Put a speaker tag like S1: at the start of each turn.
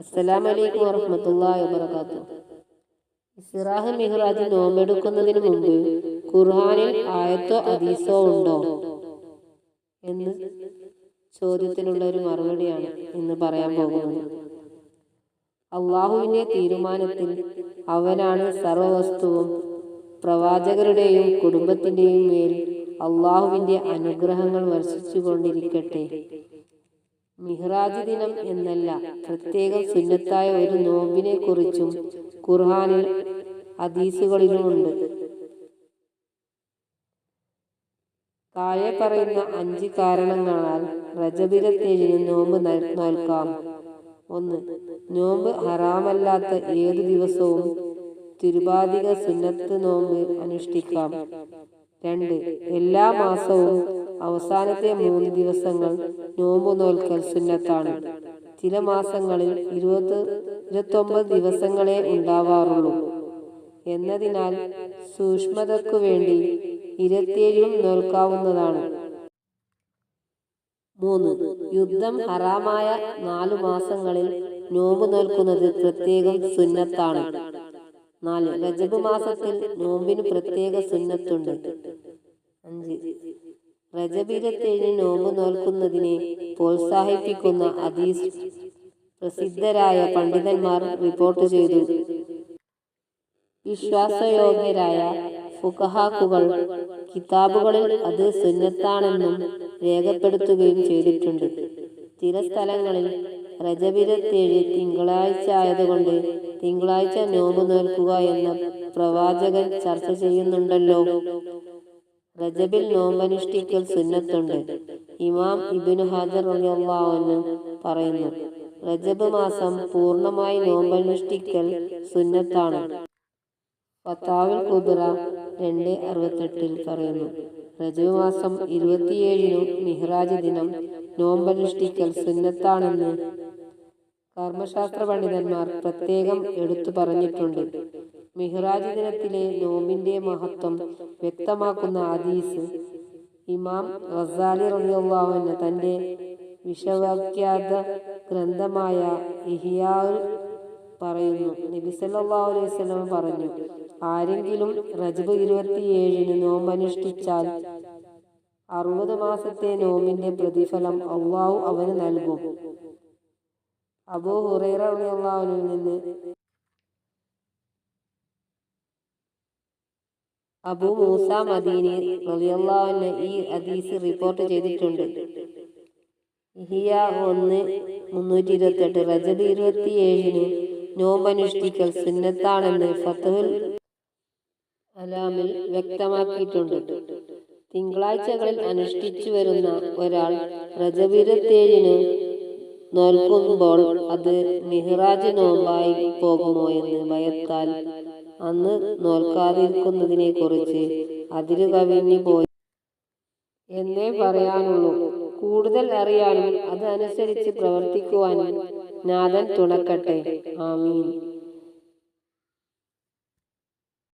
S1: അസ്സലാമലൈക്കും വറഹമത്തല്ലാ വബറകാതുഹു ഇസ്റാഹ് മിഹ്റാജ് നോമ്പെടുക്കുന്നതിന് മുമ്പ് ഖുർഹാനിൽ ആയത്തോ ഹദീസോ ഉണ്ടോ എന്ന് ചോദ്യത്തിനുള്ള ഒരു മറുപടിയാണ് ഇന്ന് പറയാൻ പോകുന്നത്. അള്ളാഹുവിന്റെ തീരുമാനത്തിൽ അവനാണ് സർവവസ്തുവും പ്രവാചകരുടെയും കുടുംബത്തിന്റെയും മേൽ അള്ളാഹുവിന്റെ അനുഗ്രഹങ്ങൾ വർഷിച്ചുകൊണ്ടിരിക്കട്ടെ. മിഹ്റാജ് ദിനം എന്നല്ല പ്രത്യേകം സുന്നത്തായ ഒരു നോമ്പിനെ കുറിച്ചും ഖുർഹാനിൽ ഹദീസുകളിലുമുണ്ട്. താഴെ പറയുന്ന അഞ്ച് കാരണങ്ങളാൽ റജബിലത്തേഴിന് നോമ്പ് നൽകാം ഒന്ന് നോമ്പ് ഹറാമല്ലാത്ത ഏതു ദിവസവും തിരുവാതിക സുന്നത്ത് നോമ്പ് അനുഷ്ഠിക്കാം. രണ്ട് എല്ലാ മാസവും അവസാനത്തെ മൂന്ന് ദിവസങ്ങൾ നോമ്പ് നോൽക്കൽ സുന്നത്താണ്. ചില മാസങ്ങളിൽ ഇരുപത് ഇരുപത്തൊമ്പത് ദിവസങ്ങളെ ഉണ്ടാവാറുള്ളൂ. എന്നതിനാൽ സൂക്ഷ്മതക്കു വേണ്ടി ഇരുപത്തിയേഴും നോൽക്കാവുന്നതാണ്. മൂന്ന് യുദ്ധം ഹറാമായ നാലു മാസങ്ങളിൽ നോമ്പ് നോൽക്കുന്നത് പ്രത്യേകം സുന്നത്താണ്. നാല് രജബ് മാസത്തിൽ നോമ്പിന് പ്രത്യേക സുന്നത്തുണ്ട്. അഞ്ച് രജബിരത്തേഴിന് നോമ്പ് നോൽക്കുന്നതിനെ പ്രോത്സാഹിപ്പിക്കുന്ന ഹദീസ് പ്രസിദ്ധരായ പണ്ഡിതന്മാർ റിപ്പോർട്ട് ചെയ്തു. വിശ്വാസയോഗ്യരായ ഫുഖഹാക്കുകൾ കിതാബുകളിൽ അത് സുന്നത്താണെന്നും രേഖപ്പെടുത്തുകയും ചെയ്തിട്ടുണ്ട്. ചില സ്ഥലങ്ങളിൽ രജവിരത്തേഴ് തിങ്കളാഴ്ച ആയതുകൊണ്ട് തിങ്കളാഴ്ച നോമ്പ് നോൽക്കുക എന്ന പ്രവാചകൻ ചർച്ച ചെയ്യുന്നുണ്ടല്ലോ. റജബിൽ നോമ്പനുഷ്ഠിക്കൽ സുന്നത്തുണ്ട്. ഇമാം ഇബിനു ഹാജർ റളിയല്ലാഹു പറയുന്നു റജബ് മാസം പൂർണമായി നോമ്പനുഷ്ഠിക്കൽ സുന്നത്താണ്. പത്താവിൽ കുബ്ര രണ്ട് അറുപത്തെട്ടിൽ പറയുന്നു റജബ് മാസം ഇരുപത്തിയേഴിനു മിഹ്റാജ് ദിനം നോമ്പനുഷ്ഠിക്കൽ സുന്നത്താണെന്ന് കർമ്മശാസ്ത്ര പണ്ഡിതന്മാർ പ്രത്യേകം എടുത്തു പറഞ്ഞിട്ടുണ്ട്. മിഹ്റാജ് ദിനത്തിലെ നോമ്പിന്റെ മഹത്വം വ്യക്തമാക്കുന്ന ഹദീസ്. ഇമാം റസാലി റളിയല്ലാഹു തന്റെ വിശ്വവ്യാഖ്യാത ഗ്രന്ഥമായ ഇഹിയാൽ പറയുന്നു. നബി സല്ലല്ലാഹു അലൈഹി വസല്ലം പറഞ്ഞു ആരെങ്കിലും റജബ് ഇരുപത്തിയേഴിന് നോമ്പനുഷ്ഠിച്ചാൽ അറുപത് മാസത്തെ നോമ്പിന്റെ പ്രതിഫലം അള്ളാഹു അവന് നൽകും. അബൂ ഹുറൈറ റളിയല്ലാഹുവിൽ നിന്ന് അബൂ മൂസ മദീനി റളിയല്ലാഹുവിന് ഈ ഹദീസ് റിപ്പോർട്ട് ചെയ്തിട്ടുണ്ട്. ഇഹിയ ഒന്ന് മുന്നൂറ്റി ഇരുപത്തെട്ട് റജബ് ഇരുപത്തിയേഴിന് നോമ്പനുഷ്ഠിക്കൽ സുന്നത്താണെന്ന് ഫത്തുൽ അലാമിൽ വ്യക്തമാക്കിയിട്ടുണ്ട്. തിങ്കളാഴ്ചകളിൽ അനുഷ്ഠിച്ചു വരുന്ന ഒരാൾ റജബ് നോൽക്കുമ്പോൾ അത് മിഹ്റാജ് നോമ്പായി പോകുമോ എന്ന് ഭയത്താൽ അന്ന് നോൽക്കാതിരിക്കുന്നതിനെ കുറിച്ച് അതിരു കവിഞ്ഞു പോയി. എന്നേ പറയാനുള്ളൂ. കൂടുതൽ അറിയാനും അതനുസരിച്ച് പ്രവർത്തിക്കുവാനും നാഥൻ തുണക്കട്ടെ. ആമീൻ.